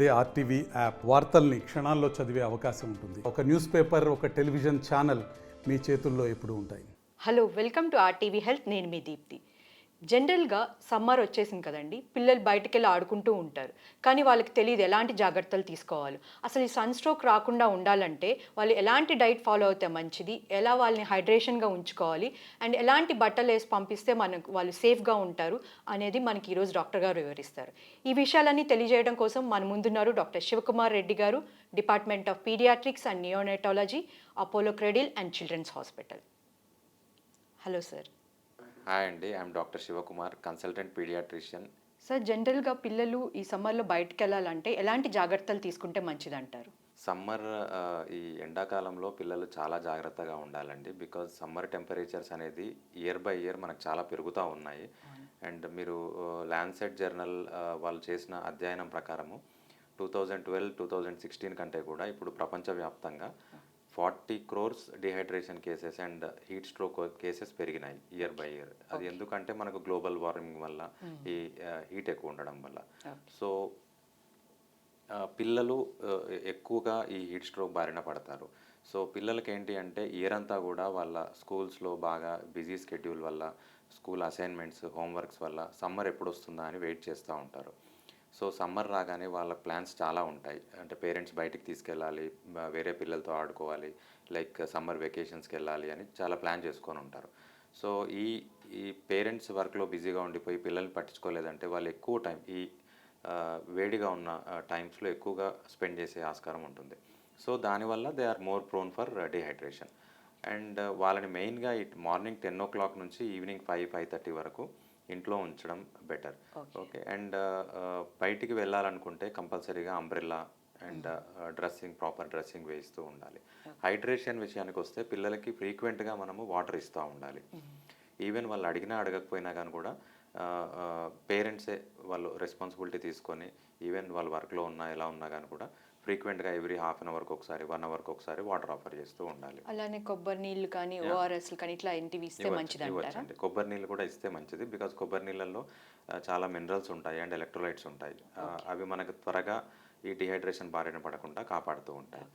అదే RTV app వార్తల్ని క్షణాల్లో చదివే అవకాశం ఉంటుంది. ఒక న్యూస్ పేపర్ ఒక టెలివిజన్ ఛానల్ మీ చేతుల్లో ఎప్పుడు ఉంటాయి. Hello welcome to RTV health. నేను మీ దీప్తి. జనరల్గా సమ్మర్ వచ్చేసింది కదండి. పిల్లలు బయటకు వెళ్ళి ఆడుకుంటూ ఉంటారు. కానీ వాళ్ళకి తెలియదు ఎలాంటి జాగ్రత్తలు తీసుకోవాలి. అసలు ఈ సన్ స్ట్రోక్ రాకుండా ఉండాలంటే వాళ్ళు ఎలాంటి డైట్ ఫాలో అవుతే మంచిది? ఎలా వాళ్ళని హైడ్రేషన్గా ఉంచుకోవాలి? అండ్ ఎలాంటి బట్టలు వేసి పంపిస్తే మనకు వాళ్ళు సేఫ్గా ఉంటారు? అనేది మనకి ఈరోజు డాక్టర్ గారు వివరిస్తారు. ఈ విషయాలన్నీ తెలియజేయడం కోసం మన ముందున్నారు డాక్టర్ శివకుమార్ రెడ్డి గారు department of pediatrics and neonatology Apollo Cradle and children's hospital. Hello sir. Hi అండి I'm doctor Shivakumar consultant pediatrician sir జనరల్గా పిల్లలు ఈ సమ్మర్లో బయటకు వెళ్ళాలంటే ఎలాంటి జాగ్రత్తలు తీసుకుంటే మంచిది అంటారు సమ్మర్ ఈ ఎండాకాలంలో పిల్లలు చాలా జాగ్రత్తగా ఉండాలండి బికాజ్ సమ్మర్ టెంపరేచర్స్ అనేది ఇయర్ బై ఇయర్ మనకు చాలా పెరుగుతూ ఉన్నాయి. అండ్ మీరు ల్యాన్సెట్ జర్నల్ వాళ్ళు చేసిన అధ్యయనం ప్రకారము two thousand twelve two thousand sixteen కంటే కూడా ఇప్పుడు ప్రపంచవ్యాప్తంగా forty crores dehydration cases and heat stroke cases పెరిగినాయి ఇయర్ బై ఇయర్. అది ఎందుకంటే మనకు గ్లోబల్ వార్మింగ్ వల్ల ఈ హీట్ ఎక్కువ ఉండడం వల్ల. సో పిల్లలు ఎక్కువగా ఈ హీట్ స్ట్రోక్ బారిన పడతారు. సో పిల్లలకి ఏంటి అంటే ఇయర్ అంతా కూడా వాళ్ళ స్కూల్స్లో బాగా బిజీ స్కెడ్యూల్ వల్ల స్కూల్ అసైన్మెంట్స్ హోంవర్క్స్ వల్ల సమ్మర్ ఎప్పుడు వస్తుందా అని వెయిట్ చేస్తూ ఉంటారు. సో సమ్మర్ రాగానే వాళ్ళ ప్లాన్స్ చాలా ఉంటాయి. అంటే పేరెంట్స్ బయటికి తీసుకెళ్ళాలి వేరే పిల్లలతో ఆడుకోవాలి లైక్ సమ్మర్ వెకేషన్స్కి వెళ్ళాలి అని చాలా ప్లాన్ చేసుకొని ఉంటారు. సో ఈ ఈ పేరెంట్స్ వర్క్లో బిజీగా ఉండిపోయి పిల్లల్ని పట్టించుకోలేదంటే వాళ్ళు ఎక్కువ టైం ఈ వేడిగా ఉన్న టైమ్స్లో ఎక్కువగా స్పెండ్ చేసే ఆస్కారం ఉంటుంది. సో దానివల్ల they are more prone for dehydration. And వాళ్ళని మెయిన్గా it morning ten o'clock నుంచి ఈవినింగ్ ఫైవ్ ఫైవ్ థర్టీ వరకు ఇంట్లో ఉంచడం బెటర్ ఓకే అండ్ బయటికి వెళ్ళాలనుకుంటే కంపల్సరీగా umbrella and dressing proper dressing వేస్తూ ఉండాలి. హైడ్రేషన్ విషయానికి వస్తే పిల్లలకి ఫ్రీక్వెంట్గా మనము వాటర్ ఇస్తూ ఉండాలి. ఈవెన్ వాళ్ళు అడిగినా అడగకపోయినా కానీ కూడా పేరెంట్సే వాళ్ళు రెస్పాన్సిబిలిటీ తీసుకొని ఈవెన్ వాళ్ళు వర్క్లో ఉన్నా ఎలా ఉన్నా కానీ కూడా ఫ్రీక్వెంట్గా ఎవ్రీ హాఫ్ అన్ అవర్కి ఒకసారి వన్ అవర్కి ఒకసారి వాటర్ ఆఫర్ చేస్తూ ఉండాలి. అలానే కొబ్బరి నీళ్ళు కానీ ఓఆర్ఎస్లు కానీ ఇట్లా ఇంటివి ఇస్తే మంచిది అంటారా? ఇవ్వచ్చండి. కొబ్బరి నీళ్ళు కూడా ఇస్తే మంచిది బికాజ్ కొబ్బరి నీళ్ళల్లో చాలా మినరల్స్ ఉంటాయి అండ్ ఎలక్ట్రోలైట్స్ ఉంటాయి. అవి మనకు త్వరగా ఈ డిహైడ్రేషన్ బారిన పడకుండా కాపాడుతూ ఉంటాయి.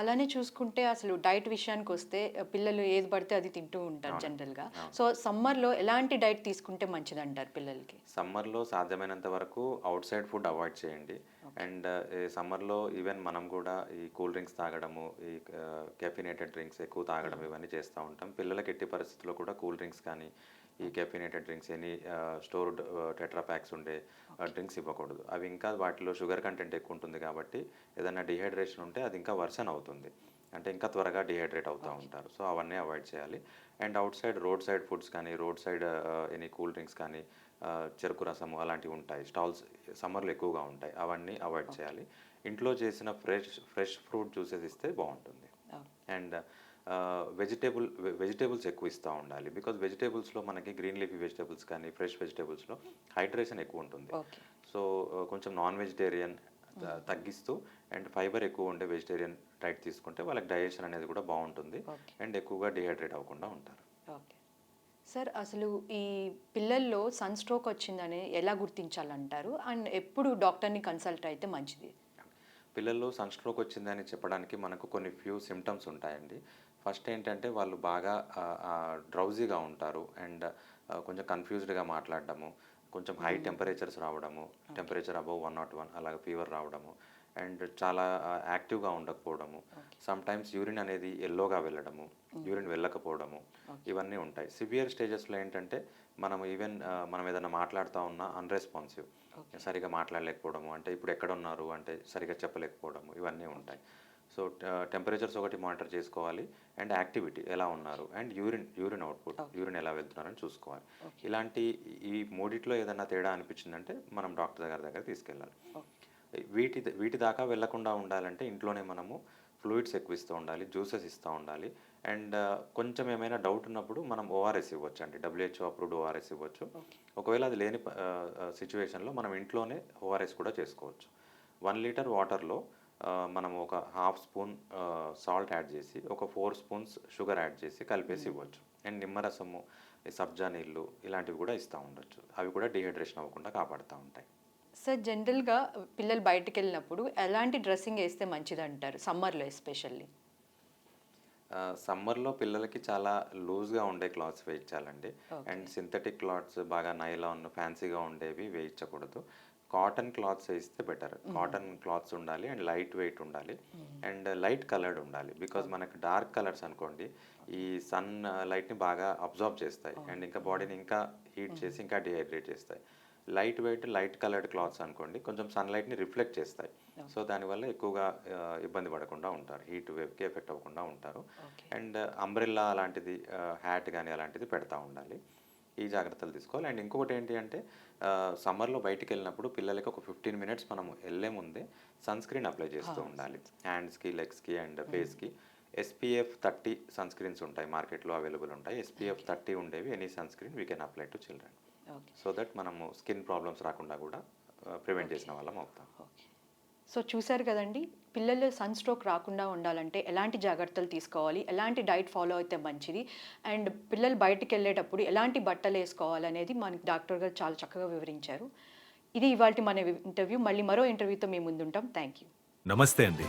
అలానే చూసుకుంటే అసలు డైట్ విషయానికి వస్తే పిల్లలు ఏది పడితే అది తింటూ ఉంటారు జనరల్గా. సో సమ్మర్లో ఎలాంటి డైట్ తీసుకుంటే మంచిది అంటారు పిల్లలకి? సమ్మర్లో సాధ్యమైనంత వరకు అవుట్ సైడ్ ఫుడ్ అవాయిడ్ చేయండి. అండ్ సమ్మర్లో ఈవెన్ మనం కూడా ఈ కూల్ డ్రింక్స్ తాగడము ఈ కెఫినేటెడ్ డ్రింక్స్ ఎక్కువ తాగడం ఇవన్నీ చేస్తూ ఉంటాం. పిల్లలకి ఎట్టి పరిస్థితుల్లో కూడా కూల్ డ్రింక్స్ కానీ ఈ caffeinated drinks any stored tetra packs ఉండే డ్రింక్స్ ఇవ్వకూడదు. అవి ఇంకా వాటిలో షుగర్ కంటెంట్ ఎక్కువ ఉంటుంది కాబట్టి ఏదైనా డిహైడ్రేషన్ ఉంటే అది ఇంకా వర్షన్ అవుతుంది. అంటే ఇంకా త్వరగా డిహైడ్రేట్ అవుతూ ఉంటారు. సో అవన్నీ అవాయిడ్ చేయాలి. And outside roadside foods కానీ roadside any cool drinks కానీ చెరుకు రసము అలాంటివి ఉంటాయి. స్టాల్స్ సమ్మర్లో ఎక్కువగా ఉంటాయి. అవన్నీ అవాయిడ్ చేయాలి. ఇంట్లో చేసిన ఫ్రెష్ ఫ్రెష్ ఫ్రూట్ జ్యూసెస్ ఇస్తే బాగుంటుంది. అండ్ వెజిటేబుల్ వెజిటేబుల్స్ ఎక్కువ ఇస్తూ ఉండాలి. బికాజ్ వెజిటేబుల్స్లో మనకి గ్రీన్ లీఫీ వెజిటేబుల్స్ కానీ ఫ్రెష్ వెజిటేబుల్స్లో హైడ్రేషన్ ఎక్కువ ఉంటుంది. సో కొంచెం నాన్ వెజిటేరియన్ తగ్గిస్తూ అండ్ ఫైబర్ ఎక్కువ ఉండే వెజిటేరియన్ డైట్ తీసుకుంటే వాళ్ళకి డైజెషన్ అనేది కూడా బాగుంటుంది. అండ్ ఎక్కువగా డిహైడ్రేట్ అవ్వకుండా ఉంటారు. ఓకే. సార్ అసలు ఈ పిల్లల్లో సన్ స్ట్రోక్ వచ్చిందని ఎలా గుర్తించాలంటారు? అండ్ ఎప్పుడు డాక్టర్ని కన్సల్ట్ అయితే మంచిది? పిల్లల్లో సన్ స్ట్రోక్ వచ్చిందని చెప్పడానికి మనకు కొన్ని ఫ్యూ సిమ్టమ్స్ ఉంటాయండి. ఫస్ట్ ఏంటంటే వాళ్ళు బాగా డ్రౌజీగా ఉంటారు. అండ్ కొంచెం కన్ఫ్యూజ్డ్గా మాట్లాడడము కొంచెం హై టెంపరేచర్స్ రావడము temperature above one not one అలాగే ఫీవర్ రావడము. అండ్ చాలా యాక్టివ్గా ఉండకపోవడము. సమ్ టైమ్స్ యూరిన్ అనేది ఎల్లోగా వెళ్ళడము యూరిన్ వెళ్ళకపోవడము ఇవన్నీ ఉంటాయి. సివియర్ స్టేజెస్లో ఏంటంటే మనం ఈవెన్ మనం ఏదైనా మాట్లాడుతూ ఉన్నా అన్రెస్పాన్సివ్. సరిగా మాట్లాడలేకపోవడము అంటే ఇప్పుడు ఎక్కడ ఉన్నారు అంటే సరిగా చెప్పలేకపోవడము ఇవన్నీ ఉంటాయి. సో టెంపరేచర్స్ ఒకటి మానిటర్ చేసుకోవాలి అండ్ యాక్టివిటీ ఎలా ఉన్నారు and urine urine output urine ఎలా వెళ్తున్నారని చూసుకోవాలి. ఇలాంటి ఈ మూడిట్లో ఏదైనా తేడా అనిపించిందంటే మనం డాక్టర్ దగ్గర దగ్గర తీసుకెళ్ళాలి. వీటి వీటి దాకా వెళ్ళకుండా ఉండాలంటే ఇంట్లోనే మనము ఫ్లూయిడ్స్ ఎక్కువ ఇస్తూ ఉండాలి జ్యూసెస్ ఇస్తూ ఉండాలి. అండ్ కొంచెం ఏమైనా డౌట్ ఉన్నప్పుడు మనం ఓఆర్ఎస్ ఇవ్వచ్చు అండి డబ్ల్యూహెచ్ఓ అప్రూవ్డ్ ఓఆర్ఎస్ ఇవ్వచ్చు. ఒకవేళ అది లేని సిచ్యువేషన్లో మనం ఇంట్లోనే ఓఆర్ఎస్ కూడా చేసుకోవచ్చు. వన్ లీటర్ వాటర్లో మనం ఒక హాఫ్ స్పూన్ సాల్ట్ యాడ్ చేసి ఒక ఫోర్ స్పూన్స్ షుగర్ యాడ్ చేసి కలిపేసి ఇవ్వచ్చు. అండ్ నిమ్మరసము సబ్జా నీళ్ళు ఇలాంటివి కూడా ఇస్తూ ఉండొచ్చు. అవి కూడా డిహైడ్రేషన్ అవ్వకుండా కాపాడుతూ ఉంటాయి. సార్ జనరల్గా పిల్లలు బయటకు వెళ్ళినప్పుడు ఎలాంటి డ్రెస్సింగ్ వేస్తే మంచిది అంటారు సమ్మర్లో ఎస్పెషల్లీ. సమ్మర్లో పిల్లలకి చాలా లూజ్గా ఉండే క్లాత్స్ వేయించాలండి. అండ్ సింథటిక్ క్లాత్స్ బాగా నైలాన్ ఫ్యాన్సీగా ఉండేవి వేయించకూడదు. కాటన్ క్లాత్స్ వేస్తే బెటర్. కాటన్ క్లాత్స్ ఉండాలి అండ్ లైట్ వెయిట్ ఉండాలి. అండ్ లైట్ కలర్డ్ ఉండాలి. బికాజ్ మనకు డార్క్ కలర్స్ అనుకోండి ఈ సన్ లైట్ని బాగా అబ్జర్వ్ చేస్తాయి. అండ్ ఇంకా బాడీని ఇంకా హీట్ చేసి ఇంకా డిహైడ్రేట్ చేస్తాయి. Light weight light coloured clothes అనుకోండి కొంచెం సన్లైట్ని రిఫ్లెక్ట్ చేస్తాయి. సో దానివల్ల ఎక్కువగా ఇబ్బంది పడకుండా ఉంటారు. హీట్ వేవ్కి ఎఫెక్ట్ అవ్వకుండా ఉంటారు. అండ్ అంబ్రెల్లా అలాంటిది హ్యాట్ కానీ అలాంటిది పెడతా ఉండాలి. ఈ జాగ్రత్తలు తీసుకోవాలి. అండ్ ఇంకొకటి ఏంటి అంటే సమ్మర్లో బయటికి వెళ్ళినప్పుడు పిల్లలకి ఒక ఫిఫ్టీన్ మినిట్స్ మనం వెళ్ళే ముందే సన్ స్క్రీన్ అప్లై చేస్తూ ఉండాలి. హ్యాండ్స్కి లెగ్స్కి అండ్ ఫేస్కి. ఎస్పీఎఫ్ థర్టీ సన్ స్క్రీన్స్ ఉంటాయి మార్కెట్లో అవైలబుల్ ఉంటాయి. ఎస్పీఎఫ్ థర్టీ ఉండేవి any sunscreen we can apply to children. So that మనము స్కిన్ ప్రాబ్లమ్స్ రాకుండా కూడా ప్రివెంట్ చేసిన వాళ్ళం అవుతాం. ఓకే సో చూశారు కదండి పిల్లలు సన్ స్ట్రోక్ రాకుండా ఉండాలంటే ఎలాంటి జాగ్రత్తలు తీసుకోవాలి ఎలాంటి డైట్ ఫాలో అయితే మంచిది అండ్ పిల్లలు బయటికి వెళ్ళేటప్పుడు ఎలాంటి బట్టలు వేసుకోవాలి అనేది మనకి డాక్టర్ గారు చాలా చక్కగా వివరించారు. ఇది ఇవాళ మన ఇంటర్వ్యూ మళ్ళీ మరో ఇంటర్వ్యూతో మేము ముందుంటాం. థ్యాంక్ యూ నమస్తే అండి.